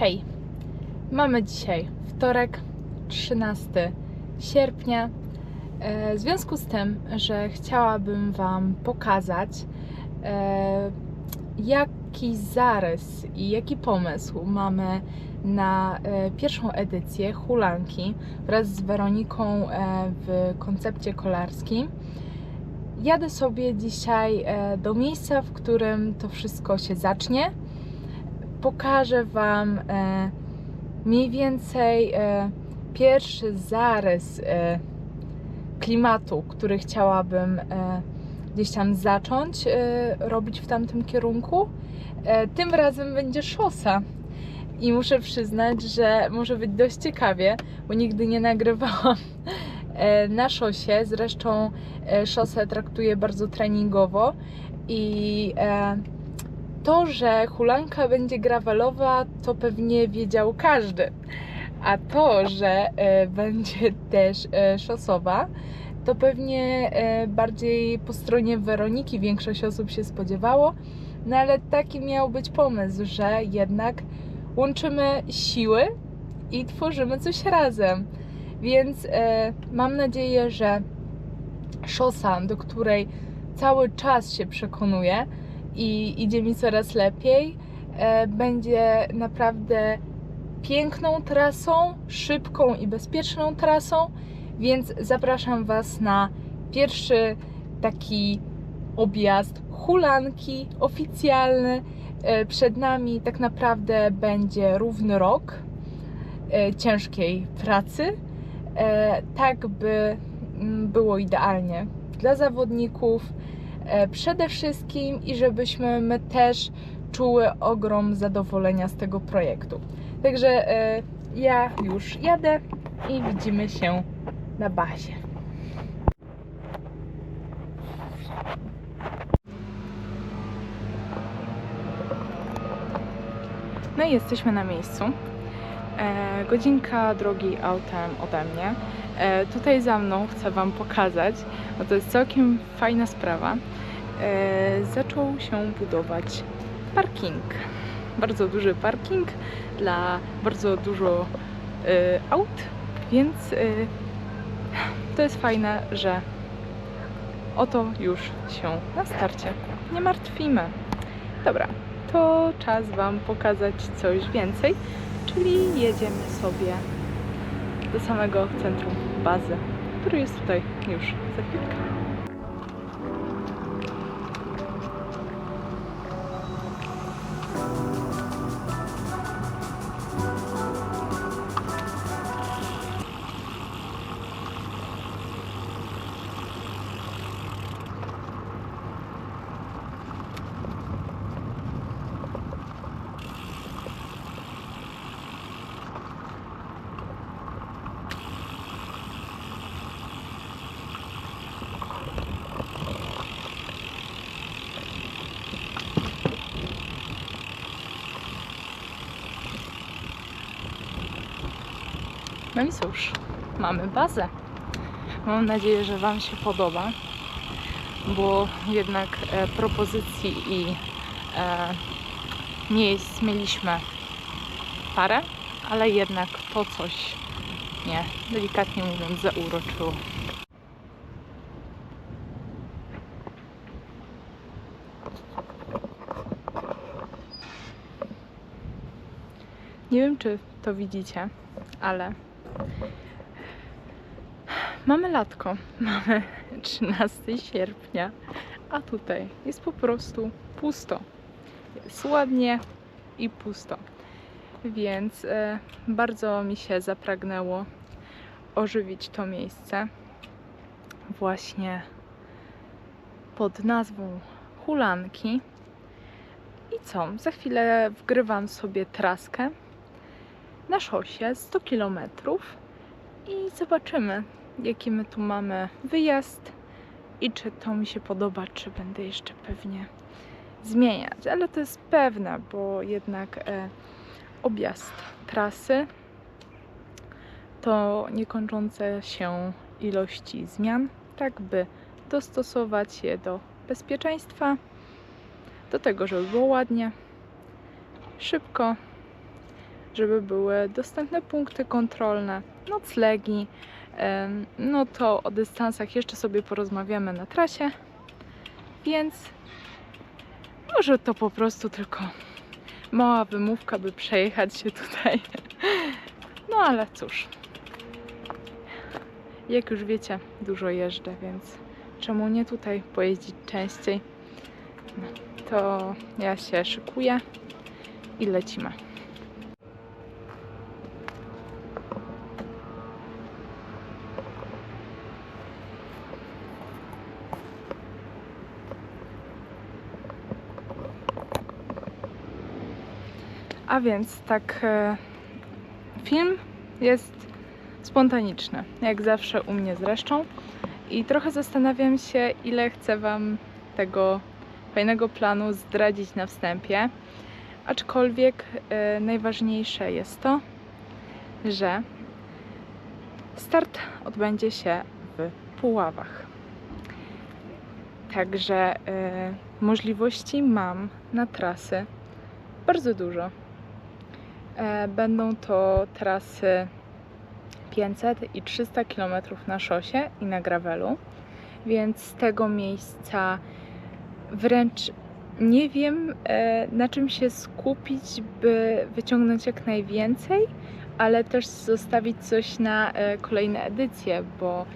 Hej, mamy dzisiaj wtorek, 13 sierpnia. E, W związku z tym, że chciałabym Wam pokazać, e, jaki zarys i jaki pomysł mamy na e, pierwszą edycję Hulanki wraz z Weroniką w koncepcie kolarskim. Jadę sobie dzisiaj do miejsca, w którym to wszystko się zacznie pokażę Wam e, mniej więcej e, pierwszy zarys e, klimatu, który chciałabym gdzieś tam zacząć robić w tamtym kierunku. Tym razem będzie szosa. I muszę przyznać, że może być dość ciekawie, bo nigdy nie nagrywałam na szosie. Zresztą szosę traktuję bardzo treningowo i to, że hulanka będzie gravelowa, to pewnie wiedział każdy. A to, że e, będzie też e, szosowa, to pewnie e, bardziej po stronie Weroniki większość osób się spodziewało. No ale taki miał być pomysł, że jednak łączymy siły i tworzymy coś razem. Więc e, mam nadzieję, że szosa, do której cały czas się przekonuję, i idzie mi coraz lepiej. E, Będzie naprawdę piękną trasą, szybką i bezpieczną trasą, więc zapraszam Was na pierwszy taki objazd hulanki oficjalny. E, Przed nami tak naprawdę będzie równy rok e, ciężkiej pracy, tak by mm, było idealnie dla zawodników, przede wszystkim i żebyśmy my też czuły ogrom zadowolenia z tego projektu. Także e, ja już jadę i widzimy się na bazie. No i jesteśmy na miejscu. E, godzinka drogi autem ode mnie. E, tutaj za mną chcę Wam pokazać, bo to jest całkiem fajna sprawa. E, zaczął się budować parking. Bardzo duży parking dla bardzo dużo e, aut, więc to jest fajne, że o to już się na starcie nie martwimy. Dobra, to czas Wam pokazać coś więcej, czyli jedziemy sobie do samego centrum bazy, który jest tutaj już za chwilkę. No i cóż, mamy bazę. Mam nadzieję, że Wam się podoba, bo jednak e, propozycji i e, miejsc mieliśmy parę, ale jednak to coś mnie, delikatnie mówiąc, zauroczyło. Nie wiem, czy to widzicie, ale mamy latko. Mamy 13 sierpnia, a tutaj jest po prostu pusto. Jest ładnie i pusto. Więc e, bardzo mi się zapragnęło ożywić to miejsce właśnie pod nazwą Hulanki. I co? Za chwilę wgrywam sobie traskę na szosie 100 km i zobaczymy, jaki my tu mamy wyjazd i czy to mi się podoba, czy będę jeszcze pewnie zmieniać. Ale to jest pewne, bo jednak e, objazd trasy to niekończące się ilości zmian, tak by dostosować je do bezpieczeństwa, do tego, żeby było ładnie, szybko żeby były dostępne punkty kontrolne, noclegi. No to o dystansach jeszcze sobie porozmawiamy na trasie, więc może to po prostu tylko mała wymówka, by przejechać się tutaj. No ale cóż. Jak już wiecie, dużo jeżdżę, więc czemu nie tutaj pojeździć częściej? No, to ja się szykuję i lecimy. Więc tak, e, film jest spontaniczny, jak zawsze u mnie zresztą. I trochę zastanawiam się, ile chcę Wam tego fajnego planu zdradzić na wstępie. Aczkolwiek e, najważniejsze jest to, że start odbędzie się w Puławach. Także e, możliwości mam na trasy bardzo dużo. E, Będą to trasy 500 i 300 km na szosie i na gravelu, więc z tego miejsca wręcz nie wiem e, na czym się skupić, by wyciągnąć jak najwięcej, ale też zostawić coś na e, kolejne edycje, bo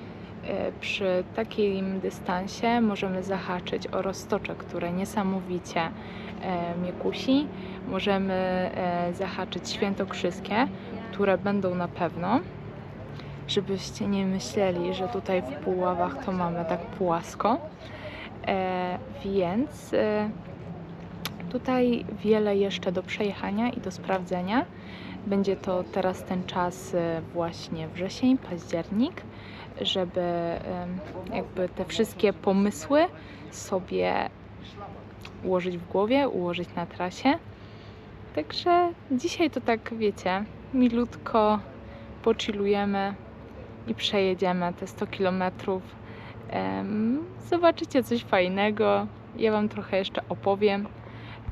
przy takim dystansie możemy zahaczyć o roztocze, które niesamowicie e, mnie kusi. Możemy e, zahaczyć świętokrzyskie, które będą na pewno. Żebyście nie myśleli, że tutaj w Puławach to mamy tak płasko. E, więc e, tutaj wiele jeszcze do przejechania i do sprawdzenia. Będzie to teraz ten czas e, właśnie wrzesień, październik, żeby jakby te wszystkie pomysły sobie ułożyć w głowie, ułożyć na trasie. Także dzisiaj to tak, wiecie, milutko pochillujemy i przejedziemy te 100 kilometrów. Em, Zobaczycie coś fajnego. Ja Wam trochę jeszcze opowiem.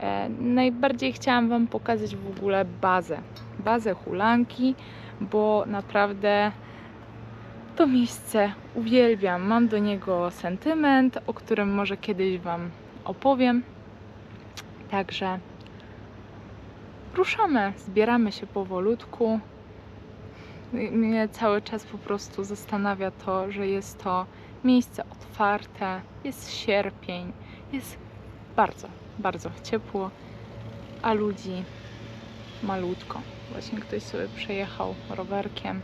E, Najbardziej chciałam Wam pokazać w ogóle bazę. Bazę Hulanki, bo naprawdę to miejsce uwielbiam. Mam do niego sentyment, o którym może kiedyś Wam opowiem. Także ruszamy, zbieramy się powolutku. Mnie cały czas po prostu zastanawia to, że jest to miejsce otwarte, jest sierpień, jest bardzo, bardzo ciepło, a ludzi malutko. Właśnie ktoś sobie przejechał rowerkiem,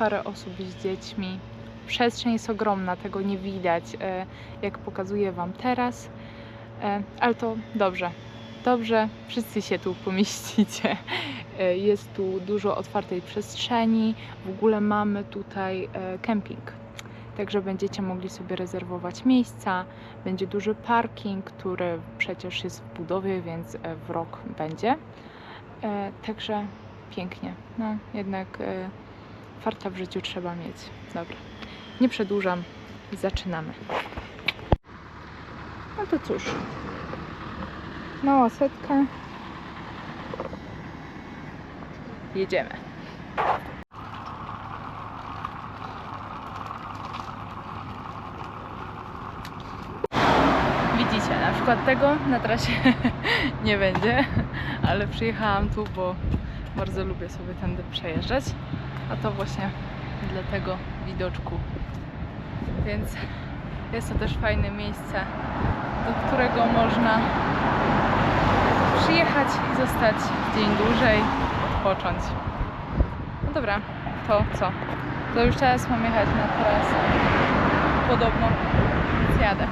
parę osób z dziećmi. Przestrzeń jest ogromna, tego nie widać, e, jak pokazuję Wam teraz, E, ale to dobrze. Dobrze, wszyscy się tu pomieścicie. E, Jest tu dużo otwartej przestrzeni. W ogóle mamy tutaj kemping. Także będziecie mogli sobie rezerwować miejsca. Będzie duży parking, który przecież jest w budowie, więc w rok będzie. Także pięknie. No, jednak farta w życiu trzeba mieć. Dobra, nie przedłużam. Zaczynamy. No to cóż. Mała setka. Jedziemy. Widzicie, na przykład tego na trasie nie będzie, ale przyjechałam tu, bo bardzo lubię sobie tędy przejeżdżać, a to właśnie dla tego widoczku. Więc jest to też fajne miejsce, do którego można przyjechać i zostać dzień dłużej, odpocząć. No dobra, to co? To już teraz mam jechać na trasę. Podobno, więc jadę.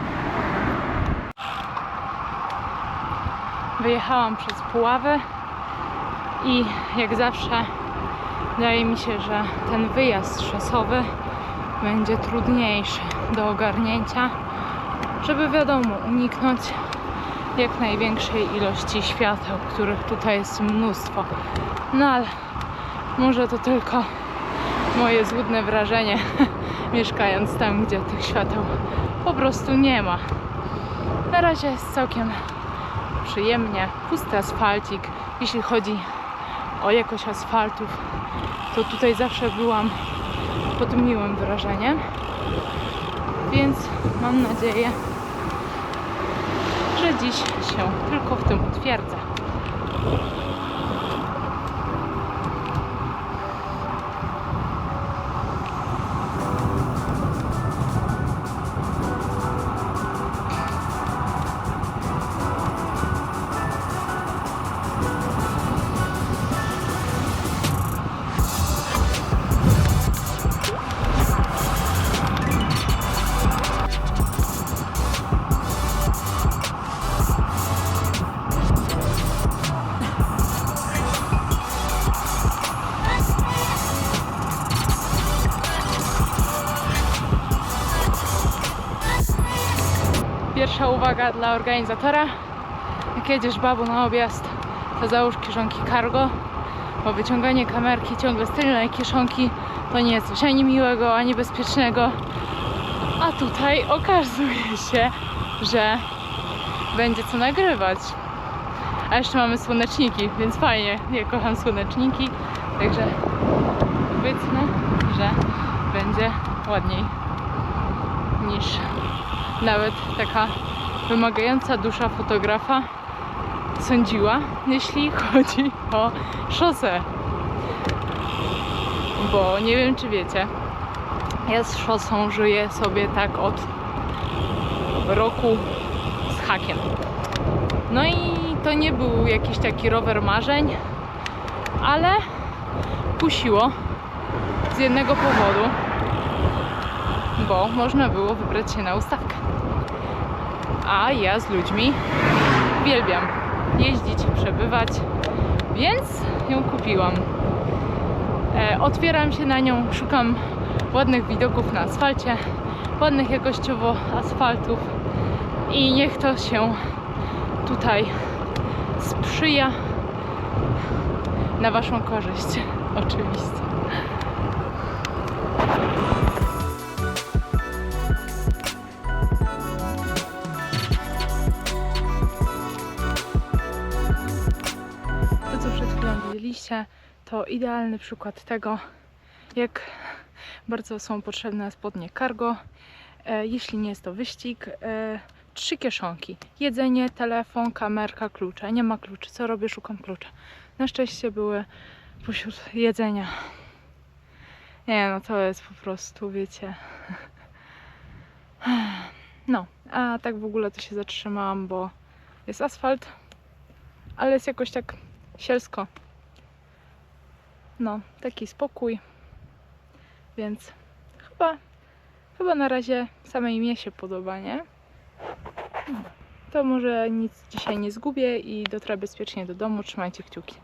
Wyjechałam przez Puławę i jak zawsze wydaje mi się, że ten wyjazd szosowy będzie trudniejszy do ogarnięcia, żeby wiadomo uniknąć jak największej ilości świateł, których tutaj jest mnóstwo. No ale może to tylko moje złudne wrażenie, mieszkając tam, gdzie tych świateł po prostu nie ma. Na razie jest całkiem przyjemnie, pusty asfalcik, jeśli chodzi o jakość asfaltów, to tutaj zawsze byłam pod miłym wrażeniem. Więc mam nadzieję, że dziś się tylko w tym utwierdzę. Pierwsza uwaga dla organizatora. Jak jedziesz babu na objazd, to załóż kieszonki cargo, bo wyciąganie kamerki ciągle z tylnej kieszonki to nie jest coś ani miłego, ani bezpiecznego. A tutaj okazuje się, że będzie co nagrywać. A jeszcze mamy słoneczniki, więc fajnie. Ja kocham słoneczniki, także powiedzmy, że będzie ładniej niż nawet taka wymagająca dusza fotografa sądziła, jeśli chodzi o szosę. Bo nie wiem, czy wiecie, ja z szosą żyję sobie tak od roku z hakiem. No i to nie był jakiś taki rower marzeń, ale kusiło z jednego powodu, bo można było wybrać się na ustawkę. A ja z ludźmi uwielbiam jeździć, przebywać, więc ją kupiłam. E, otwieram się na nią, szukam ładnych widoków na asfalcie, ładnych jakościowo asfaltów i niech to się tutaj sprzyja na Waszą korzyść, oczywiście. Widzieliście, to idealny przykład tego, jak bardzo są potrzebne spodnie cargo. E, jeśli nie jest to wyścig, e, trzy kieszonki. Jedzenie, telefon, kamerka, klucze. Nie ma kluczy. Co robię? Szukam klucza. Na szczęście były pośród jedzenia. Nie no, to jest po prostu, wiecie. No, a tak w ogóle to się zatrzymałam, bo jest asfalt, ale jest jakoś tak sielsko. No, taki spokój. Więc chyba, chyba na razie samej mnie się podoba, nie? To może nic dzisiaj nie zgubię i dotrę bezpiecznie do domu. Trzymajcie kciuki.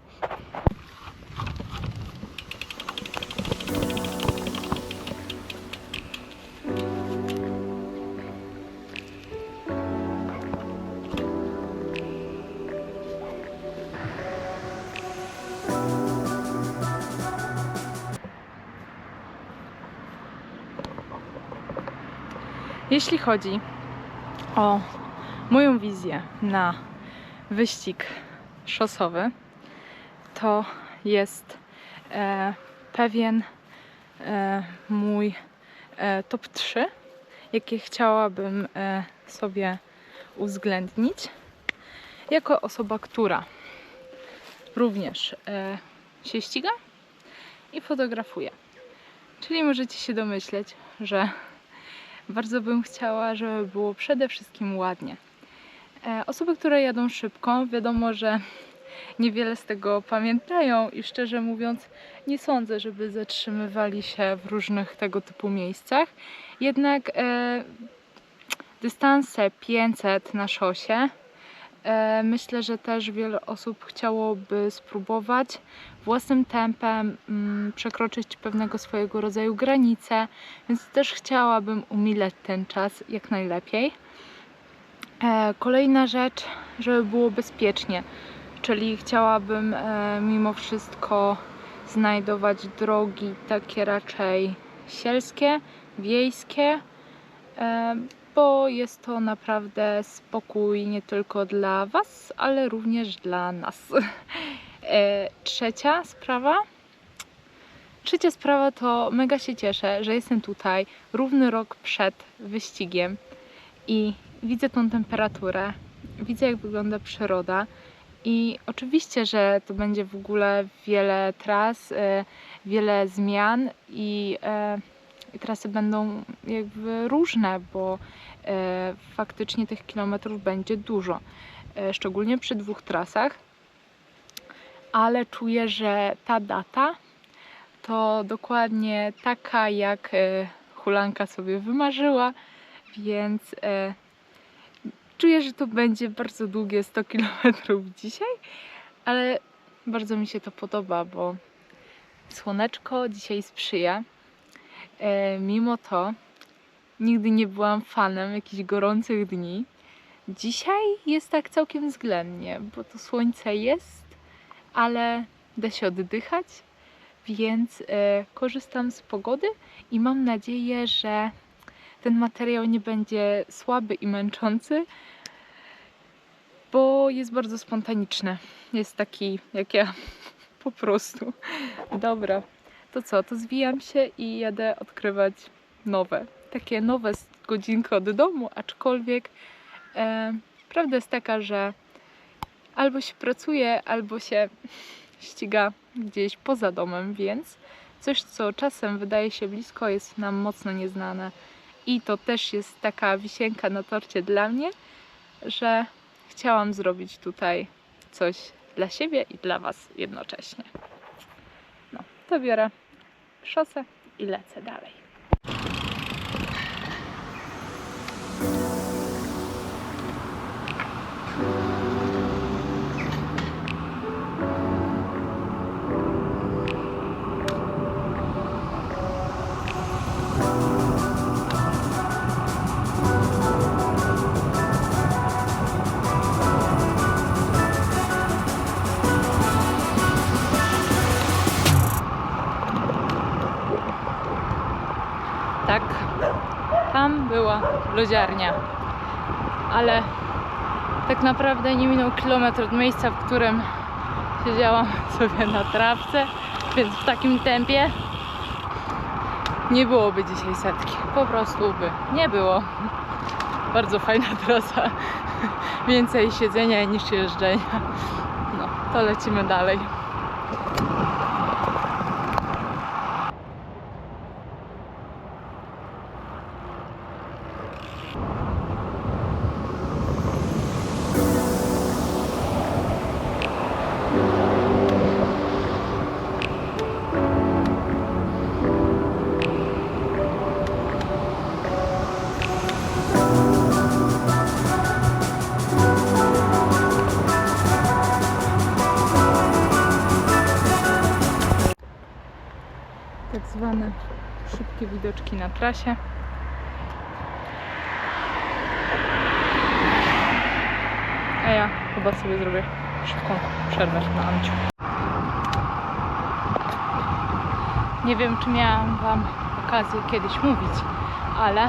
Jeśli chodzi o moją wizję na wyścig szosowy, to jest e, pewien e, mój e, top 3, jakie chciałabym e, sobie uwzględnić jako osoba, która również e, się ściga i fotografuje. Czyli możecie się domyśleć, że bardzo bym chciała, żeby było przede wszystkim ładnie. E, Osoby, które jadą szybko, wiadomo, że niewiele z tego pamiętają i szczerze mówiąc, nie sądzę, żeby zatrzymywali się w różnych tego typu miejscach. Jednak e, dystanse 500 na szosie. E, myślę, że też wiele osób chciałoby spróbować własnym tempem mm, przekroczyć pewnego swojego rodzaju granice, więc też chciałabym umilać ten czas jak najlepiej. E, kolejna rzecz, żeby było bezpiecznie, czyli chciałabym e, mimo wszystko znajdować drogi takie raczej sielskie, wiejskie, bo jest to naprawdę spokój nie tylko dla Was, ale również dla nas. E, trzecia sprawa. Trzecia sprawa to mega się cieszę, że jestem tutaj równy rok przed wyścigiem i widzę tą temperaturę, widzę jak wygląda przyroda i oczywiście, że to będzie w ogóle wiele tras, e, wiele zmian i, e, i trasy będą jakby różne, bo e, faktycznie tych kilometrów będzie dużo, e, szczególnie przy dwóch trasach, ale czuję, że ta data to dokładnie taka, jak e, Hulanka sobie wymarzyła, więc czuję, że to będzie bardzo długie 100 km dzisiaj, ale bardzo mi się to podoba, bo słoneczko dzisiaj sprzyja. E, mimo to nigdy nie byłam fanem jakichś gorących dni. Dzisiaj jest tak całkiem względnie, bo to słońce jest, ale da się oddychać, więc e, korzystam z pogody i mam nadzieję, że ten materiał nie będzie słaby i męczący, bo jest bardzo spontaniczny. Jest taki jak ja, po prostu. Dobra, to co? To zwijam się i jadę odkrywać nowe. Takie nowe z godzinkę od domu, aczkolwiek e, prawda jest taka, że albo się pracuje, albo się ściga gdzieś poza domem, więc coś, co czasem wydaje się blisko, jest nam mocno nieznane. I to też jest taka wisienka na torcie dla mnie, że chciałam zrobić tutaj coś dla siebie i dla Was jednocześnie. No, to biorę szosę i lecę dalej. Lodziarnia, ale tak naprawdę nie minął kilometr od miejsca, w którym siedziałam sobie na trawce, więc w takim tempie nie byłoby dzisiaj setki. Po prostu by nie było. Bardzo fajna trasa. Więcej siedzenia niż jeżdżenia. No, to lecimy dalej. Tak zwane szybkie widoczki na trasie. A ja chyba sobie zrobię szybką przerwę na Amciu. Nie wiem, czy miałam Wam okazję kiedyś mówić, ale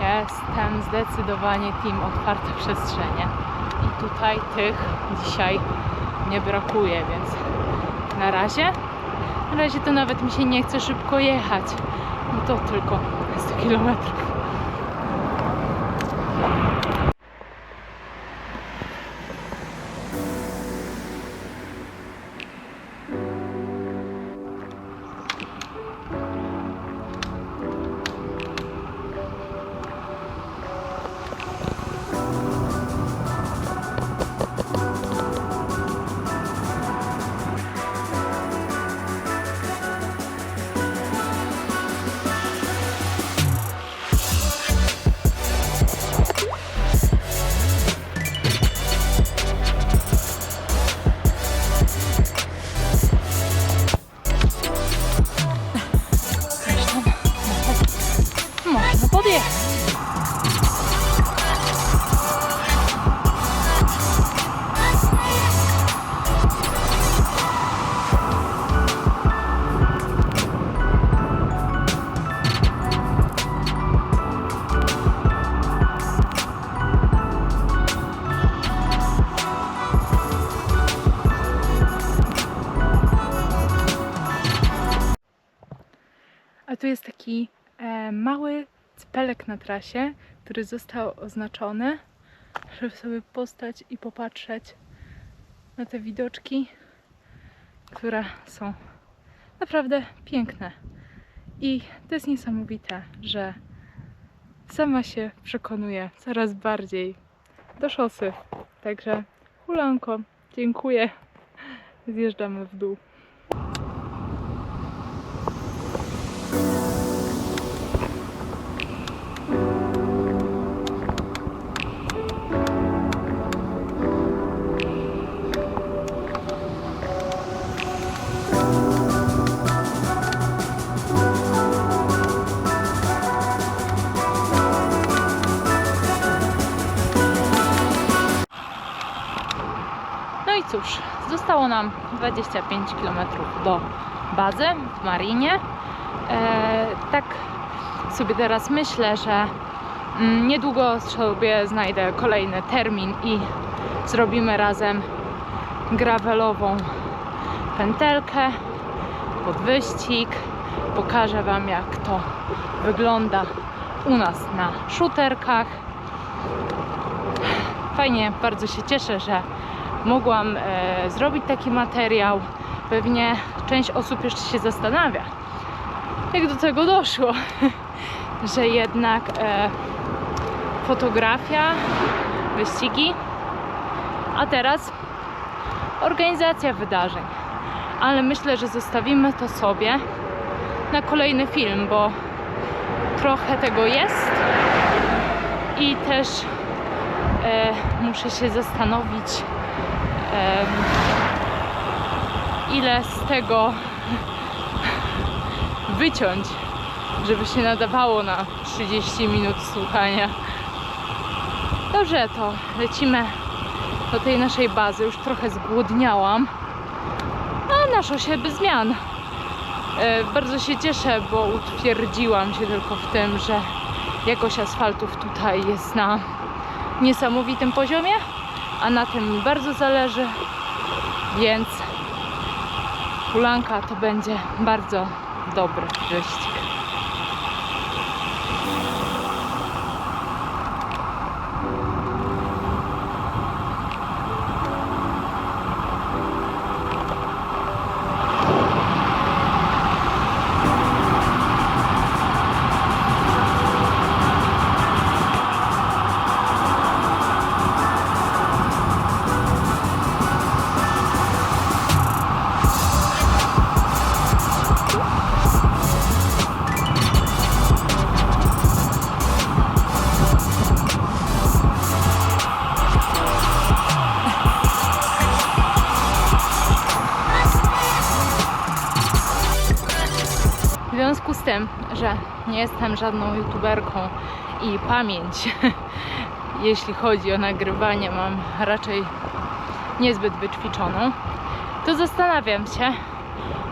ja jestem zdecydowanie team otwarte przestrzenie. I tutaj tych dzisiaj nie brakuje, więc na razie na razie to nawet mi się nie chce szybko jechać. No to tylko 100 km. Tu jest taki e, mały cpelek na trasie, który został oznaczony, żeby sobie postać i popatrzeć na te widoczki, które są naprawdę piękne. I to jest niesamowite, że sama się przekonuję coraz bardziej do szosy. Także hulanko, dziękuję. Zjeżdżamy w dół. Nam 25 km do bazy w Marinie. E, tak sobie teraz myślę, że mm, niedługo sobie znajdę kolejny termin i zrobimy razem gravelową pętelkę pod wyścig. Pokażę Wam jak to wygląda u nas na shooterkach. Fajnie, bardzo się cieszę, że mogłam e, zrobić taki materiał. Pewnie część osób jeszcze się zastanawia, jak do tego doszło, że jednak e, fotografia, wyścigi, a teraz organizacja wydarzeń. Ale myślę, że zostawimy to sobie na kolejny film, bo trochę tego jest i też e, muszę się zastanowić, ile z tego wyciąć, żeby się nadawało na 30 minut słuchania. Dobrze, to lecimy do tej naszej bazy. Już trochę zgłodniałam, a na szosie bez zmian. E, bardzo się cieszę, bo utwierdziłam się tylko w tym, że jakość asfaltów tutaj jest na niesamowitym poziomie, a na tym mi bardzo zależy, więc hulanka to będzie bardzo dobry wyścig. Związku z tym, że nie jestem żadną youtuberką i pamięć, jeśli chodzi o nagrywanie, mam raczej niezbyt wyćwiczoną, to zastanawiam się,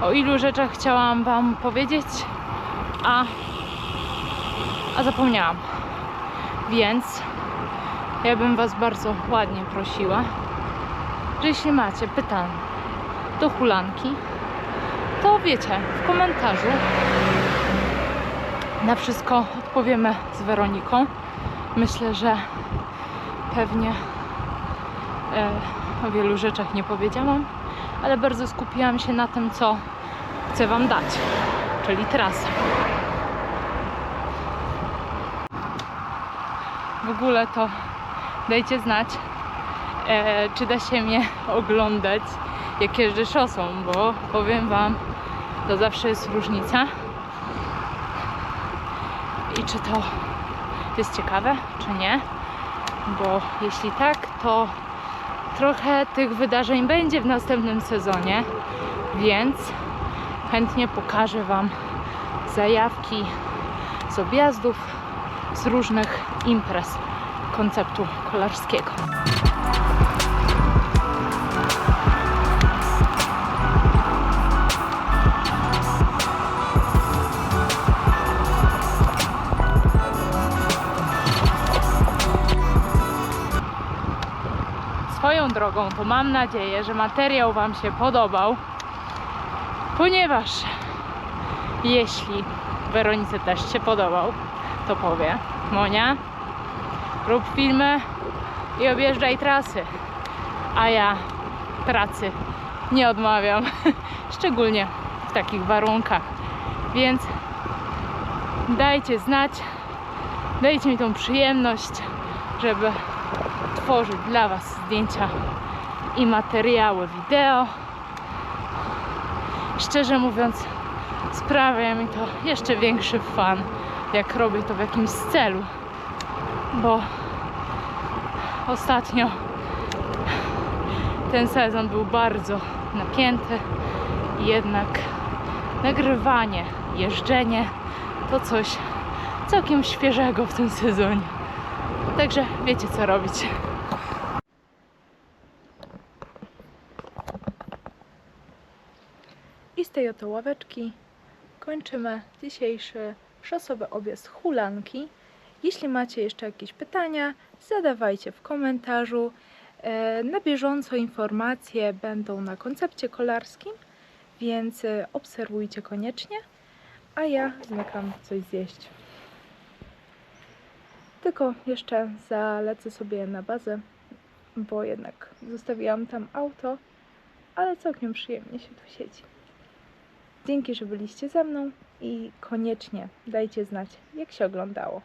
o ilu rzeczach chciałam Wam powiedzieć, a, a zapomniałam. Więc ja bym Was bardzo ładnie prosiła, że jeśli macie pytania do hulanki, to wiecie, w komentarzu na wszystko odpowiemy z Weroniką. Myślę, że pewnie e, o wielu rzeczach nie powiedziałam, ale bardzo skupiłam się na tym, co chcę Wam dać, czyli trasę. W ogóle to dajcie znać, e, czy da się mnie oglądać, jak jeżdżę szosą, bo powiem Wam, to zawsze jest różnica. Czy to jest ciekawe, czy nie? Bo jeśli tak, to trochę tych wydarzeń będzie w następnym sezonie, więc chętnie pokażę Wam zajawki z objazdów, z różnych imprez konceptu kolarskiego. Drogą, to mam nadzieję, że materiał Wam się podobał, ponieważ jeśli Weronice też się podobał, to powie. Monia, rób filmy i objeżdżaj trasy. A ja pracy nie odmawiam, szczególnie w takich warunkach. Więc dajcie znać, dajcie mi tą przyjemność, żeby tworzyć dla Was zdjęcia i materiały wideo. Szczerze mówiąc, sprawia mi to jeszcze większy fan, jak robię to w jakimś celu, bo ostatnio ten sezon był bardzo napięty jednak nagrywanie, jeżdżenie to coś całkiem świeżego w tym sezonie. Także wiecie co robić. Tej oto ławeczki kończymy dzisiejszy szosowy objazd Hulanki. Jeśli macie jeszcze jakieś pytania, zadawajcie w komentarzu. E, Na bieżąco informacje będą na koncepcie kolarskim, więc e, obserwujcie koniecznie. A ja zmykam coś zjeść. Tylko jeszcze zalecę sobie na bazę, bo jednak zostawiłam tam auto, ale całkiem przyjemnie się tu siedzi. Dzięki, że byliście ze mną i koniecznie dajcie znać, jak się oglądało.